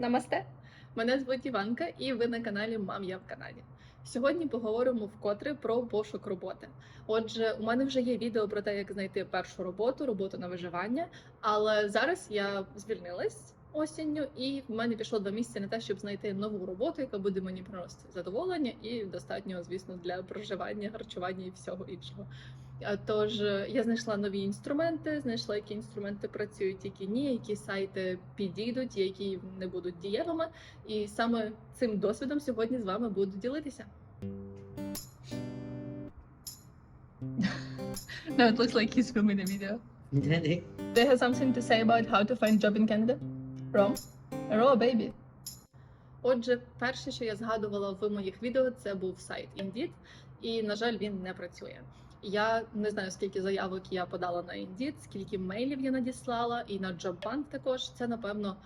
Намасте! Мене звуть Іванка, і ви на каналі Мам Я в Канаді. Сьогодні поговоримо вкотре про пошук роботи. Отже, у мене вже є відео про те, як знайти першу роботу, роботу на виживання. Але зараз я звільнилась осінню, і в мене пішло два місяці на те, щоб знайти нову роботу, яка буде мені приносити задоволення і достатньо, звісно, для проживання, харчування і всього іншого. А, Тож е, я знайшла нові інструменти, знайшла, які інструменти працюють, які ні, які сайти підійдуть, які не будуть дієвими. І саме цим досвідом сьогодні з вами буду ділитися. No, it looks like he's filming a video. They have something to say about how to find job in Canada? Rom? Ro, baby. Отже, перше, що я згадувала в моїх відео, це був сайт Indeed, і, на жаль, він не працює. Я не знаю, скільки заявок я подала на Indeed, скільки мейлів я надіслала, і на JobBank також. Це, напевно,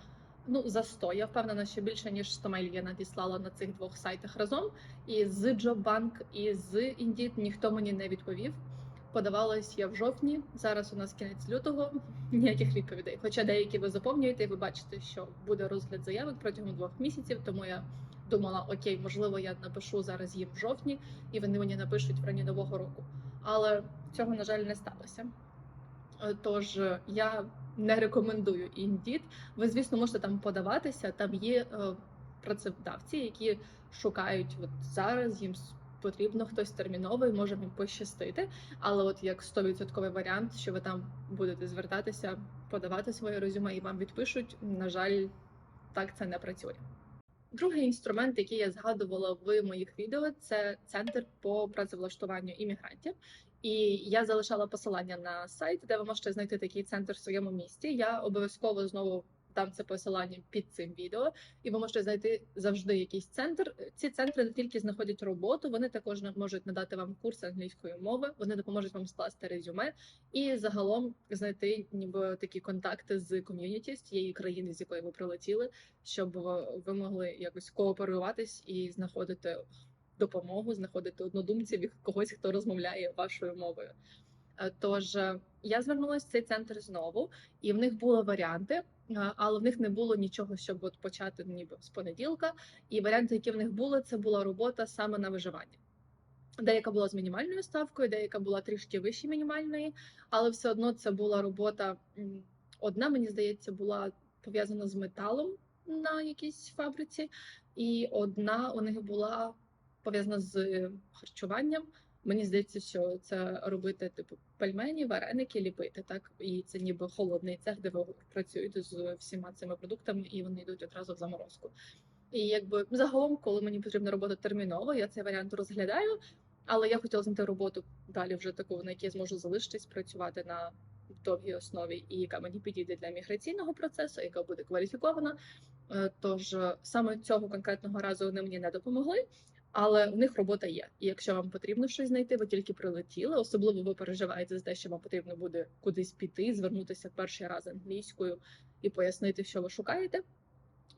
ну, за 100. Я впевнена, що більше, ніж 100 мейлів я надіслала на цих двох сайтах разом. І з JobBank, і з Indeed ніхто мені не відповів. Подавалась я в жовтні. Зараз у нас кінець лютого. Ніяких відповідей. Хоча деякі ви заповнюєте, і ви бачите, що буде розгляд заявок протягом двох місяців. Тому я думала, окей, можливо, я напишу зараз їм в жовтні, і вони мені напишуть в рані нового року. Але цього, на жаль, не сталося. Е, Тож е, я не рекомендую Indeed. Ви, звісно, можете там подаватися. Там є е, працедавці, які шукають от зараз їм потрібно хтось терміновий, може вам пощастити. Але от як 100% варіант, що ви там будете звертатися, подавати своє резюме і вам відпишуть, на жаль, так це не працює. Другий інструмент, який я згадувала в моїх відео, це центр по працевлаштуванню іммігрантів. І я залишала посилання на сайт, де ви можете знайти такий центр в своєму місті. Я обов'язково знову дам це посилання під цим відео, і ви можете знайти завжди якийсь центр. Ці центри не тільки знаходять роботу, вони також можуть надати вам курси англійської мови, вони допоможуть вам скласти резюме і загалом знайти ніби такі контакти з ком'юніті з тієї країни, з якої ви прилетіли, щоб ви могли якось кооперуватись і знаходити допомогу, знаходити однодумців і когось, хто розмовляє вашою мовою. Е, Тож е, я звернулася в цей центр знову, і в них були варіанти, е, але в них не було нічого, щоб от почати ніби з понеділка. І варіанти, які в них були, це була робота саме на виживання. Деяка була з мінімальною ставкою, деяка була трішки вище мінімальної, але все одно це була робота. Одна, мені здається, була пов'язана з металом на якійсь фабриці, і одна у них була пов'язана з харчуванням. Мені здається, що це робити типу пельмені, вареники, ліпити, так і це ніби холодний цех, де ви працюєте з всіма цими продуктами, і вони йдуть одразу в заморозку. І якби загалом, коли мені потрібна робота терміново, я цей варіант розглядаю. Але я хотіла знайти роботу далі, вже таку, на якій я зможу залишитись, працювати на довгій основі, і яка мені підійде для міграційного процесу, яка буде кваліфікована. Е, Тож саме цього конкретного разу вони мені не допомогли. Але в них робота є. І якщо вам потрібно щось знайти, ви тільки прилетіли, особливо ви переживаєте за те, що вам потрібно буде кудись піти, звернутися перший раз англійською і пояснити, що ви шукаєте.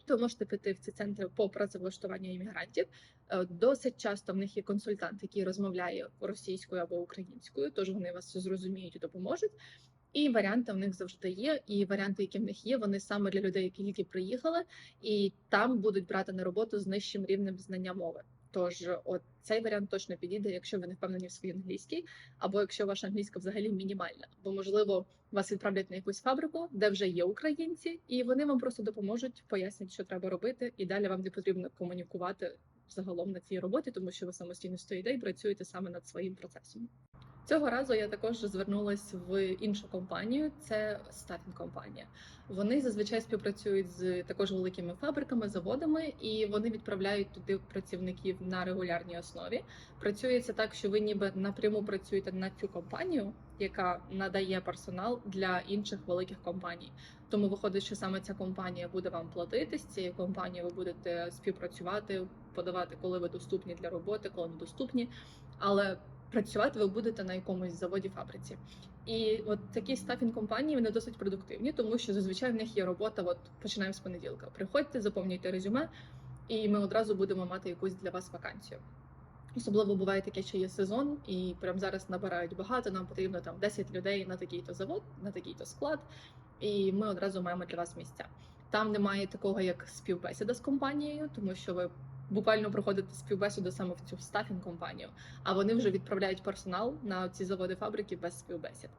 То можете піти в ці центри по працевлаштуванню іммігрантів. Е, Досить часто в них є консультант, який розмовляє російською або українською, тож вони вас зрозуміють і допоможуть. І варіанти в них завжди є. І варіанти, які в них є, вони саме для людей, які тільки приїхали, і там будуть брати на роботу з нижчим рівнем знання мови. Тож, от цей варіант точно підійде, якщо ви не впевнені в своїй англійській, або якщо ваша англійська взагалі мінімальна, бо можливо вас відправлять на якусь фабрику, де вже є українці, і вони вам просто допоможуть, пояснять, що треба робити, і далі вам не потрібно комунікувати загалом на цій роботі, тому що ви самостійно стоїте і працюєте саме над своїм процесом. Цього разу я також звернулась в іншу компанію. Це стафінг компанія. Вони зазвичай співпрацюють з також великими фабриками, заводами, і вони відправляють туди працівників на регулярній основі. Працюється так, що ви ніби напряму працюєте на цю компанію, яка надає персонал для інших великих компаній. Тому виходить, що саме ця компанія буде вам платити. З цією компанією ви будете співпрацювати, подавати, коли ви доступні для роботи, коли недоступні. Але працювати ви будете на якомусь заводі фабриці. І от такі стафінг компанії вони досить продуктивні, тому що зазвичай в них є робота. От починаємо з понеділка. Приходьте, заповнюйте резюме, і ми одразу будемо мати якусь для вас вакансію. Особливо буває таке, що є сезон, і прямо зараз набирають багато. Нам потрібно там 10 людей на такий-то завод, на такий-то склад, і ми одразу маємо для вас місця. Там немає такого, як співбесіда з компанією, тому що ви буквально проходите співбесіду саме в цю стафінг компанію, а вони вже відправляють персонал на ці заводи фабрики без співбесід.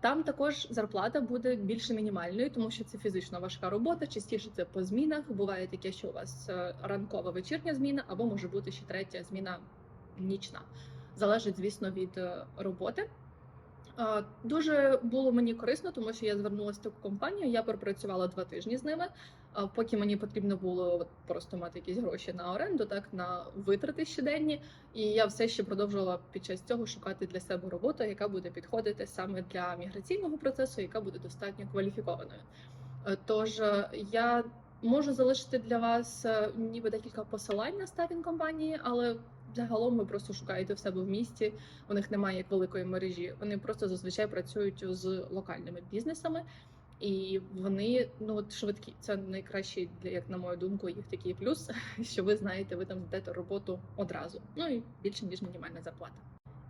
Там також зарплата буде більше мінімальною, тому що це фізично важка робота. Частіше це по змінах. Буває таке, що у вас е, ранкова вечірня зміна, або може бути ще третя зміна нічна. Залежить, звісно, від е, роботи. Дуже було мені корисно, тому що я звернулася в компанію. Я пропрацювала два тижні з ними. Поки мені потрібно було просто мати якісь гроші на оренду, так на витрати щоденні. І я все ще продовжувала під час цього шукати для себе роботу, яка буде підходити саме для міграційного процесу, яка буде достатньо кваліфікованою. Е, Тож е, я можу залишити для вас е, ніби декілька посилань на стафінг компанії, але загалом ви просто шукаєте в себе в місті. У них немає як великої мережі. Вони просто зазвичай працюють з локальними бізнесами. І вони ну от швидкі. Це найкращий як на мою думку, їх такий плюс, що ви знаєте, ви там знайдете роботу одразу. Ну і більше ніж мінімальна зарплата.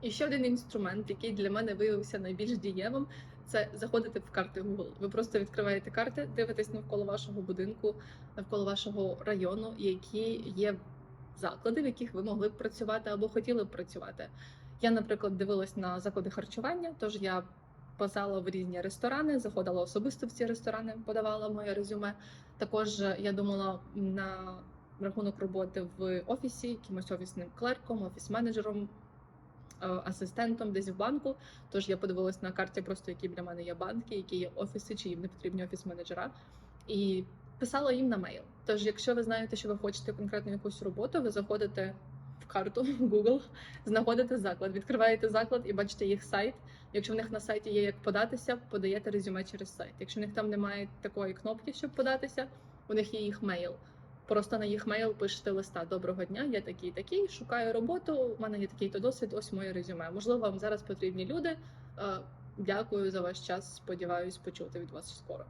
І ще один інструмент, який для мене виявився найбільш дієвим, це заходити в карти Google. Ви просто відкриваєте карти, дивитесь навколо вашого будинку, навколо вашого району, які є заклади, в яких ви могли б працювати або хотіли б працювати. Я, наприклад, дивилась на заклади харчування, тож я писала в різні ресторани, заходила особисто в ці ресторани, подавала моє резюме. Також е, я думала на рахунок роботи в офісі, якимось офісним клерком, офіс-менеджером, е, асистентом десь в банку. Тож я подивилась на карті, просто які для мене є банки, які є офіси, чи їм не потрібні офіс-менеджера. І писала їм на мейл. Тож, якщо ви знаєте, що ви хочете конкретно якусь роботу, ви заходите в карту в Google, знаходите заклад, відкриваєте заклад і бачите їх сайт. Якщо в них на сайті є як податися, подаєте резюме через сайт. Якщо в них там немає такої кнопки, щоб податися, у них є їх мейл. Просто на їх мейл пишете листа Доброго дня, я такий такий, шукаю роботу. У мене є такий то досвід. Ось моє резюме. Можливо, вам зараз потрібні люди. Е, Дякую за ваш час. Сподіваюсь, почути від вас скоро.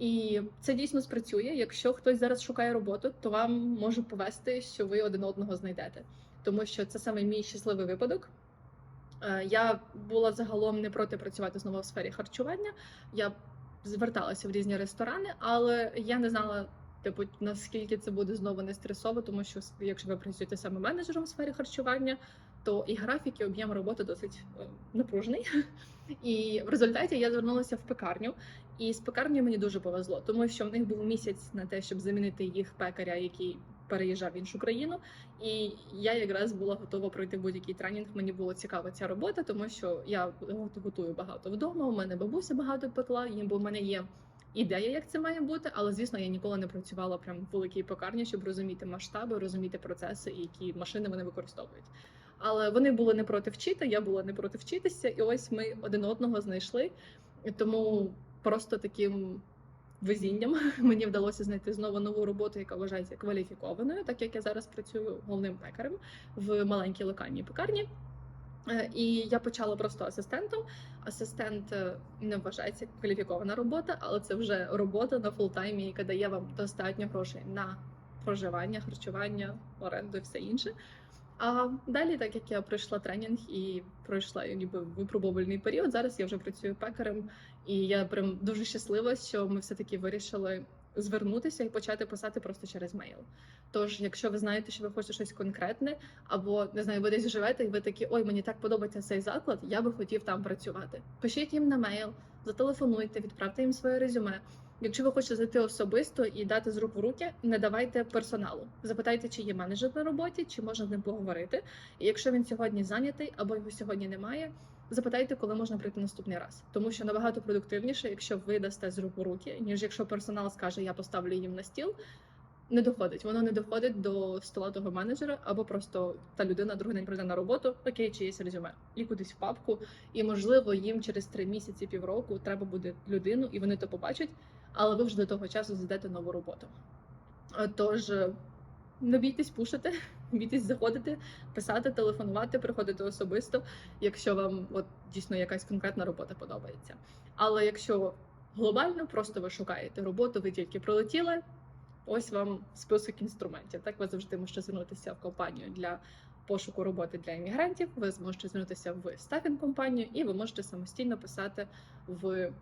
І це дійсно спрацює. Якщо хтось зараз шукає роботу, то вам може повести, що ви один одного знайдете, тому що це саме мій щасливий випадок. Е, Я була загалом не проти працювати знову в сфері харчування. Я зверталася в різні ресторани, але я не знала, типу, наскільки це буде знову не стресово, тому що якщо ви працюєте саме менеджером в сфері харчування, то і графік, і об'єм роботи досить е, напружений. І в результаті я звернулася в пекарню, і з пекарнею мені дуже повезло, тому що в них був місяць на те, щоб замінити їх пекаря, який переїжджав в іншу країну. І я якраз була готова пройти будь-який тренінг. Мені було цікава ця робота, тому що я готую багато вдома. У мене бабуся багато пекла, їм бо в мене є. Ідея, як це має бути, але звісно, я ніколи не працювала прям в великій пекарні, щоб розуміти масштаби, розуміти процеси які машини вони використовують. Але вони були не проти вчити, я була не проти вчитися, і ось ми один одного знайшли. Тому просто таким везінням мені вдалося знайти знову нову роботу, яка вважається кваліфікованою, так як я зараз працюю головним пекарем в маленькій локальній пекарні. Е, І я почала просто асистентом. Асистент е, не вважається кваліфікована робота, але це вже робота на фултаймі, яка дає вам достатньо грошей на проживання, харчування, оренду і все інше. А далі, так як я пройшла тренінг і пройшла ніби випробувальний період, зараз я вже працюю пекарем, і я прям дуже щаслива, що ми все таки вирішили звернутися і почати писати просто через мейл. Тож, якщо ви знаєте, що ви хочете щось конкретне, або не знаю, ви десь живете, і ви такі, ой, мені так подобається цей заклад, я би хотів там працювати. Пишіть їм на мейл, зателефонуйте, відправте їм своє резюме. Якщо ви хочете зайти особисто і дати з рук в руки, не давайте персоналу. Запитайте, чи є менеджер на роботі, чи можна з ним поговорити. І якщо він сьогодні зайнятий або його сьогодні немає, запитайте, коли можна прийти наступний раз. Тому що набагато продуктивніше, якщо ви дасте з рук в руки, ніж якщо персонал скаже, я поставлю їм на стіл. Не доходить, воно не доходить до стола того менеджера, або просто та людина другий день прийде на роботу, окей, чиєсь резюме, і кудись в папку. І можливо, їм через три місяці, півроку треба буде людину, і вони то побачать, але ви вже до того часу знайдете нову роботу. Е, Тож е, не бійтесь пушити, бійтесь заходити, писати, телефонувати, приходити особисто, якщо вам от дійсно якась конкретна робота подобається. Але якщо глобально просто ви шукаєте роботу, ви тільки прилетіли. Ось вам список інструментів. Так ви завжди можете звернутися в компанію для пошуку роботи для іммігрантів. Ви зможете звернутися в стафінг компанію, і ви можете самостійно писати в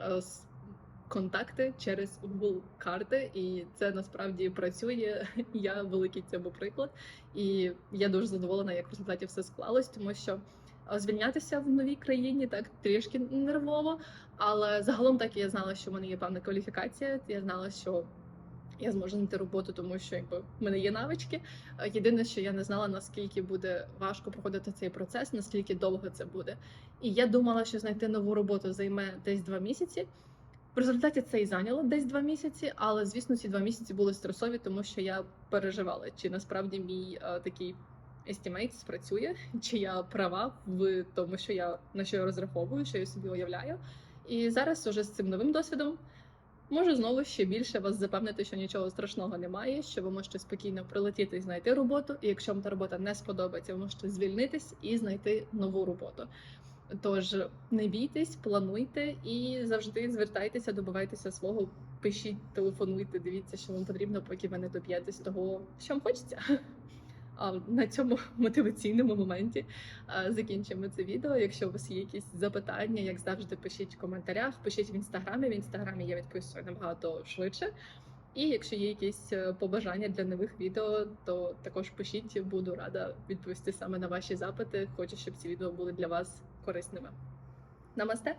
е, контакти через Google карти, і це насправді працює. Я великий цьому приклад, і я дуже задоволена, як в результаті все склалось, тому що звільнятися в новій країні так трішки нервово, але загалом так я знала, що в мене є певна кваліфікація. Я знала, що я зможу знайти роботу, тому що якби в мене є навички. Єдине, що я не знала, наскільки буде важко проходити цей процес, наскільки довго це буде. І я думала, що знайти нову роботу займе десь два місяці. В результаті це і зайняло десь два місяці, але звісно, ці два місяці були стресові, тому що я переживала, чи насправді мій е, такий estimate спрацює, чи я права в тому, що я на що я розраховую, що я собі уявляю. І зараз уже з цим новим досвідом можу знову ще більше вас запевнити, що нічого страшного немає, що ви можете спокійно прилетіти і знайти роботу. І якщо вам та робота не сподобається, ви можете звільнитись і знайти нову роботу. Тож не бійтесь, плануйте і завжди звертайтеся, добивайтеся свого, пишіть, телефонуйте, дивіться, що вам потрібно, поки ви не доб'єтесь того, що вам хочеться. А на цьому мотиваційному моменті закінчимо це відео. Якщо у вас є якісь запитання, як завжди, пишіть в коментарях, пишіть в інстаграмі. В інстаграмі я відписую набагато швидше. І якщо є якісь е, побажання для нових відео, то також пишіть, буду рада відповісти саме на ваші запити. Хочу, щоб ці відео були для вас корисними. Намасте!